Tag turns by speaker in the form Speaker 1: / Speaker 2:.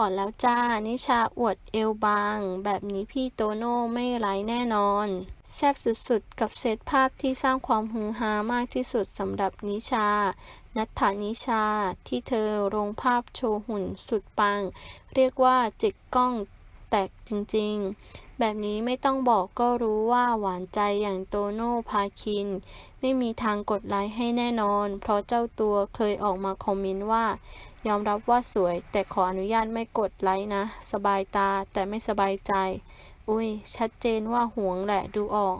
Speaker 1: ถอนแล้วจ้า นิชาอวดเอวบาง แบบนี้พี่โตโน่ไม่ไร้แน่นอน แซ่บสุดๆ กับเซตภาพที่สร้างความฮือฮามากที่สุดสำหรับนิชา นัทธานิชา ที่เธอลงภาพโชว์หุ่นสุดปัง เรียกว่าจิกกล้องแตกจริงๆ แบบนี้ไม่ต้องบอกก็รู้ว่าหวานใจอย่างโตโน่พาคิน ไม่มีทางกดไลค์ให้แน่นอน เพราะเจ้าตัวเคยออกมาคอมเมนต์ว่า ยอมรับว่าสวย แต่ขออนุญาตไม่กดไลค์นะ สบายตาแต่ไม่สบายใจ อุ้ยชัดเจนว่าห่วงแหละดูออก